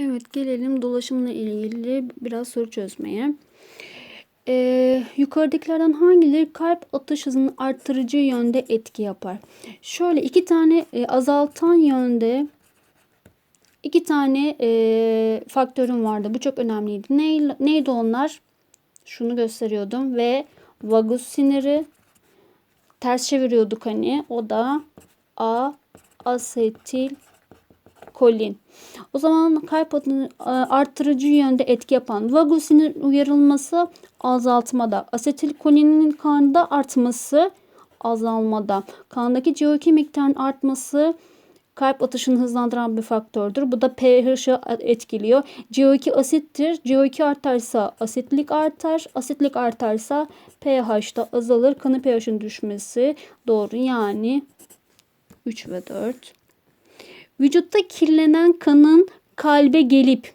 Evet gelelim dolaşımla ilgili biraz soru çözmeye. Ee, yukarıdakilerden hangileri kalp atış hızını arttırıcı yönde etki yapar? Şöyle iki tane e, azaltan yönde iki tane e, faktörüm vardı. Bu çok önemliydi. Ne, neydi onlar? Şunu gösteriyordum ve vagus siniri ters çeviriyorduk hani. O da A asetil kolin. O zaman kalp atını arttırıcı yönde etki yapan vagusinin uyarılması azaltmada. Asetilkolinin kanda artması azalmada. Kandaki CO2 miktarının artması kalp atışını hızlandıran bir faktördür. Bu da pH'ı etkiliyor. CO2 asittir. CO2 artarsa asitlik artar. Asitlik artarsa pH da azalır. Kanı pH'in düşmesi doğru. Yani 3 ve 4. Vücutta kirlenen kanın kalbe gelip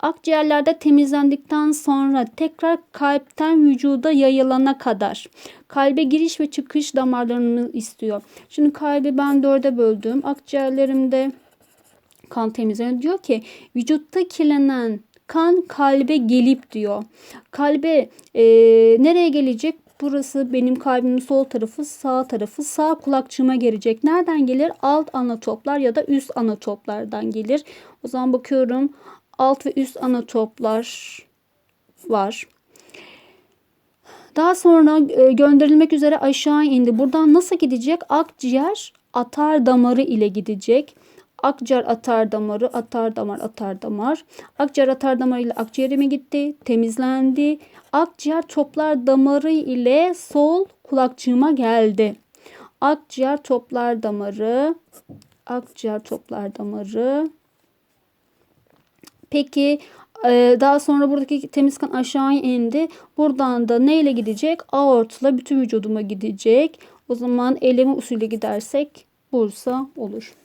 akciğerlerde temizlendikten sonra tekrar kalpten vücuda yayılana kadar kalbe giriş ve çıkış damarlarını istiyor. Şimdi kalbi ben dörde böldüm. Akciğerlerimde kan temizleniyor. Diyor ki vücutta kirlenen kan kalbe gelip diyor. Kalbe e, nereye gelecek? Burası benim kalbimin sol tarafı, sağ tarafı. Sağ kulakçığıma gelecek. Nereden gelir? Alt anatoplar ya da üst anatoplardan gelir. O zaman bakıyorum. Alt ve üst anatoplar var. Daha sonra e, gönderilmek üzere aşağı indi. Buradan nasıl gidecek? Akciğer atar damarı ile gidecek. Akciğer atar damarı, atar damar, atar damar. Akciğer atar damarı ile akciğere mi gitti? Temizlendi. Akciğer toplar damarı ile sol kulakçığıma geldi. Akciğer toplar damarı, akciğer toplar damarı. Peki e, daha sonra buradaki temiz kan aşağı indi. Buradan da neyle gidecek? Aortla bütün vücuduma gidecek. O zaman eleme usulü gidersek Bursa olur.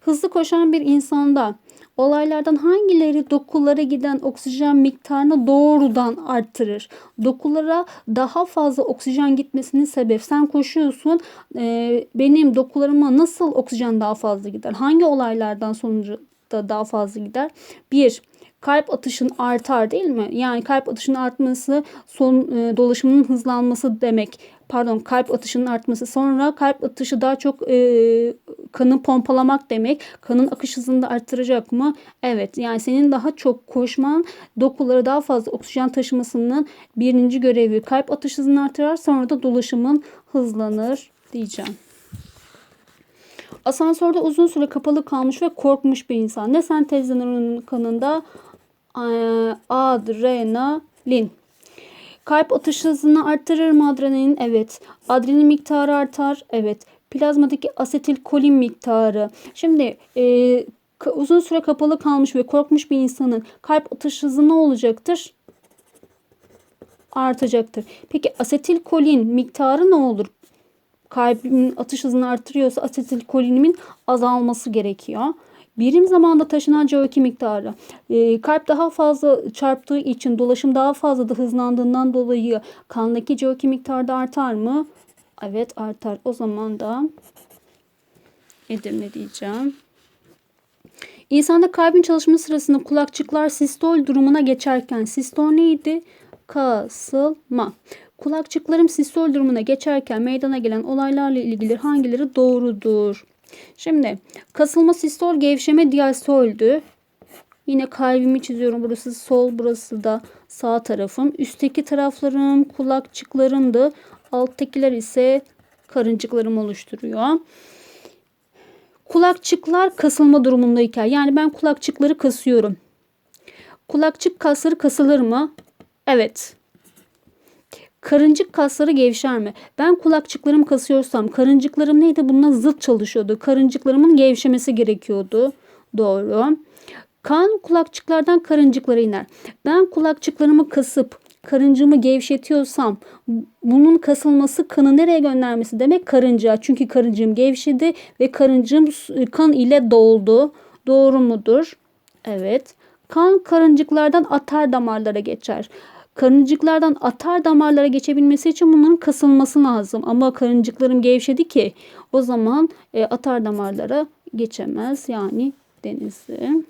Hızlı koşan bir insanda olaylardan hangileri dokulara giden oksijen miktarını doğrudan arttırır? Dokulara daha fazla oksijen gitmesinin sebep. Sen koşuyorsun. E, benim dokularıma nasıl oksijen daha fazla gider? Hangi olaylardan sonucu da daha fazla gider? Bir, kalp atışın artar değil mi? Yani kalp atışının artması son e, dolaşımının hızlanması demek. Pardon kalp atışının artması sonra kalp atışı daha çok e, kanı pompalamak demek. Kanın akış hızını da arttıracak mı? Evet yani senin daha çok koşman dokulara daha fazla oksijen taşımasının birinci görevi. Kalp atış hızını artırar sonra da dolaşımın hızlanır diyeceğim. Asansörde uzun süre kapalı kalmış ve korkmuş bir insan. Ne sentezlenir kanında? Adrenalin. Kalp atış hızını arttırır mı adrenalin? Evet. Adrenalin miktarı artar. Evet. Plazmadaki asetilkolin miktarı. Şimdi e, uzun süre kapalı kalmış ve korkmuş bir insanın kalp atış hızı ne olacaktır? Artacaktır. Peki asetilkolin miktarı ne olur? Kalbimin atış hızını artırıyorsa asetilkolinimin azalması gerekiyor. Birim zamanda taşınan CO2 miktarı. E, kalp daha fazla çarptığı için dolaşım daha fazla da hızlandığından dolayı kandaki CO2 miktarı da artar mı? Evet artar. O zaman da Edirne diyeceğim. İnsanda kalbin çalışma sırasında kulakçıklar sistol durumuna geçerken sistol neydi? Kasılma. Kulakçıklarım sistol durumuna geçerken meydana gelen olaylarla ilgili hangileri doğrudur? Şimdi kasılma sistol gevşeme diastoldü. Yine kalbimi çiziyorum. Burası sol, burası da sağ tarafım. Üstteki taraflarım kulakçıklarımdı. Alttakiler ise karıncıklarım oluşturuyor. Kulakçıklar kasılma durumundayken yani ben kulakçıkları kasıyorum. Kulakçık kasları kasılır mı? Evet. Karıncık kasları gevşer mi? Ben kulakçıklarımı kasıyorsam karıncıklarım neydi? Bununla zıt çalışıyordu. Karıncıklarımın gevşemesi gerekiyordu. Doğru. Kan kulakçıklardan karıncıklara iner. Ben kulakçıklarımı kasıp karıncımı gevşetiyorsam bunun kasılması kanı nereye göndermesi demek karınca. Çünkü karıncığım gevşedi ve karıncığım kan ile doldu. Doğru mudur? Evet. Kan karıncıklardan atar damarlara geçer. Karıncıklardan atar damarlara geçebilmesi için bunların kasılması lazım. Ama karıncıklarım gevşedi ki o zaman e, atar damarlara geçemez. Yani denizli.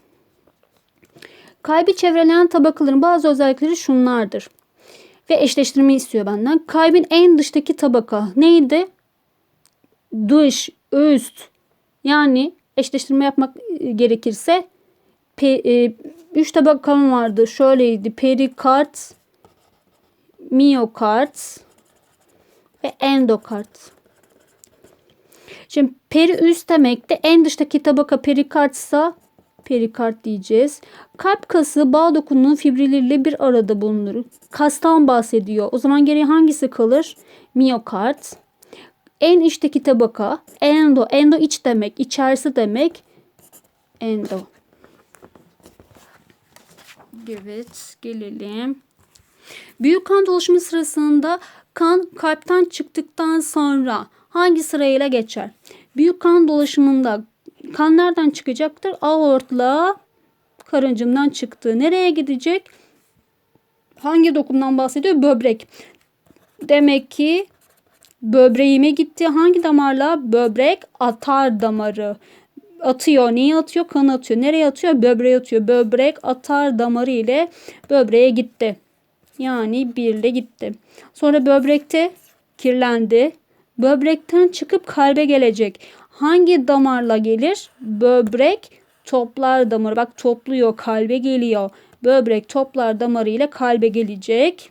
Kalbi çevreleyen tabakaların bazı özellikleri şunlardır. Ve eşleştirme istiyor benden. Kalbin en dıştaki tabaka neydi? Dış, üst. Yani eşleştirme yapmak e, gerekirse pe, e, üç tabakam vardı. Şöyleydi. Perikard, miyokard ve endokard. Şimdi peri üst demek de en dıştaki tabaka perikardsa perikard diyeceğiz. Kalp kası bağ dokunun fibrileriyle bir arada bulunur. Kastan bahsediyor. O zaman geriye hangisi kalır? Miyokard. En içteki tabaka endo. Endo iç demek. içerisi demek. Endo. Evet gelelim. Büyük kan dolaşımı sırasında kan kalpten çıktıktan sonra hangi sırayla geçer? Büyük kan dolaşımında kan nereden çıkacaktır? Aortla karıncından çıktı. Nereye gidecek? Hangi dokumdan bahsediyor? Böbrek. Demek ki böbreğime gitti. Hangi damarla? Böbrek atar damarı. Atıyor. Neyi atıyor? Kan atıyor. Nereye atıyor? Böbreğe atıyor. Böbrek atar damarı ile böbreğe gitti. Yani birle gitti. Sonra böbrekte kirlendi. Böbrekten çıkıp kalbe gelecek. Hangi damarla gelir? Böbrek toplar damarı. Bak topluyor kalbe geliyor. Böbrek toplar damarı ile kalbe gelecek.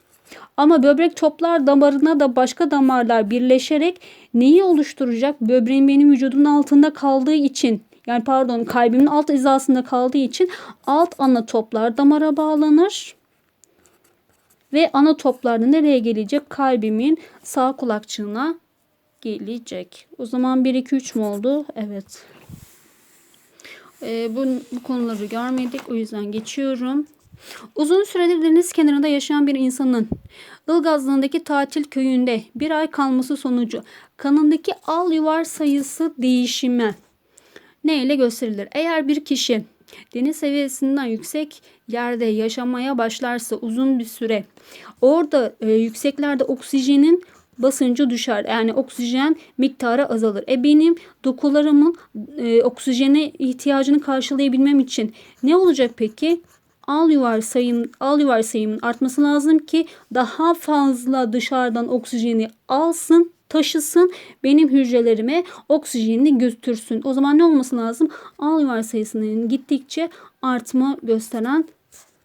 Ama böbrek toplar damarına da başka damarlar birleşerek neyi oluşturacak? Böbreğin benim vücudumun altında kaldığı için yani pardon kalbimin alt hizasında kaldığı için alt ana toplar damara bağlanır. Ve ana toplarda nereye gelecek? Kalbimin sağ kulakçığına gelecek. O zaman 1, 2, 3 mü oldu? Evet. Ee, bu, bu konuları görmedik. O yüzden geçiyorum. Uzun süredir deniz kenarında yaşayan bir insanın Ilgazlı'ndaki tatil köyünde bir ay kalması sonucu kanındaki al yuvar sayısı değişimi ne ile gösterilir? Eğer bir kişi deniz seviyesinden yüksek yerde yaşamaya başlarsa uzun bir süre orada e, yükseklerde oksijenin basıncı düşer. Yani oksijen miktarı azalır. E benim dokularımın e, oksijene ihtiyacını karşılayabilmem için ne olacak peki? Al yuvar sayım al yuvar sayımın artması lazım ki daha fazla dışarıdan oksijeni alsın taşısın benim hücrelerime oksijeni götürsün. O zaman ne olması lazım? Al yuvar sayısının gittikçe artma gösteren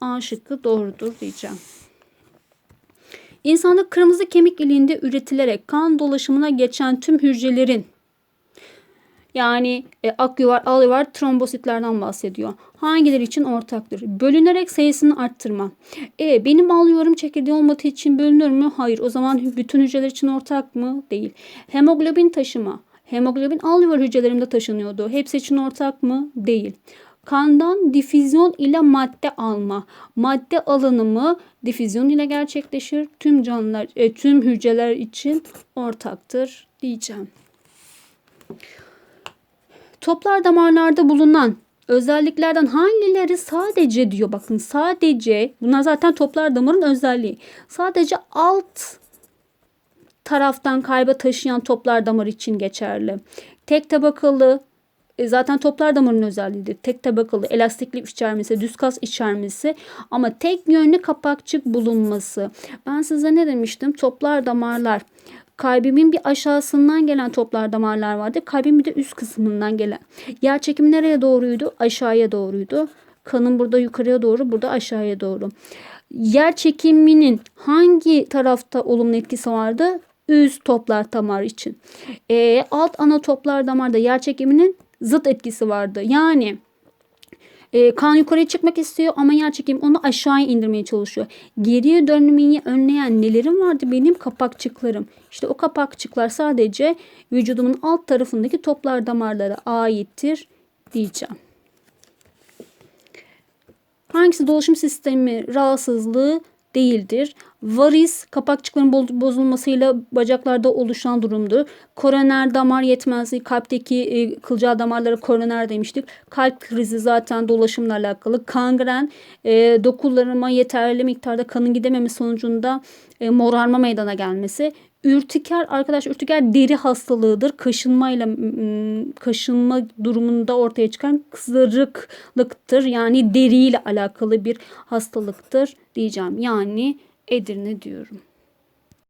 A şıkkı doğrudur diyeceğim. İnsanda kırmızı kemik iliğinde üretilerek kan dolaşımına geçen tüm hücrelerin yani e, akyuvar, alyuvar trombositlerden bahsediyor. Hangileri için ortaktır? Bölünerek sayısını arttırma. E, benim alyuvarım çekirdeği olmadığı için bölünür mü? Hayır. O zaman bütün hücreler için ortak mı? Değil. Hemoglobin taşıma. Hemoglobin alyuvar hücrelerimde taşınıyordu. Hepsi için ortak mı? Değil. Kandan difüzyon ile madde alma. Madde alınımı difüzyon ile gerçekleşir. Tüm canlılar, e, tüm hücreler için ortaktır diyeceğim. Toplar damarlarda bulunan özelliklerden hangileri sadece diyor bakın sadece bunlar zaten toplar damarın özelliği. Sadece alt taraftan kalbe taşıyan toplar damar için geçerli. Tek tabakalı e, zaten toplar damarın özelliğidir. Tek tabakalı elastiklik içermesi, düz kas içermesi ama tek yönlü kapakçık bulunması. Ben size ne demiştim? Toplar damarlar Kalbimin bir aşağısından gelen toplar damarlar vardı. Kalbimin bir de üst kısmından gelen. Yer çekimi nereye doğruydu? Aşağıya doğruydu. Kanın burada yukarıya doğru, burada aşağıya doğru. Yer çekiminin hangi tarafta olumlu etkisi vardı? Üst toplar damar için. E, alt ana toplar damarda yer çekiminin zıt etkisi vardı. Yani e, kan yukarıya çıkmak istiyor ama yer çekim onu aşağıya indirmeye çalışıyor. Geriye dönmeyi önleyen nelerim vardı benim? Kapakçıklarım. İşte o kapakçıklar sadece vücudumun alt tarafındaki toplar damarlara aittir diyeceğim. Hangisi dolaşım sistemi rahatsızlığı değildir. Varis kapakçıkların bozulmasıyla bacaklarda oluşan durumdur. Koroner damar yetmezliği kalpteki e, kılcal damarlara koroner demiştik. Kalp krizi zaten dolaşımla alakalı. Kangren e, dokularıma yeterli miktarda kanın gidememesi sonucunda e, morarma meydana gelmesi. Ürtiker arkadaş ürtiker deri hastalığıdır. Kaşınmayla kaşınma durumunda ortaya çıkan kızarıklıktır. Yani deriyle alakalı bir hastalıktır diyeceğim. Yani Edirne diyorum.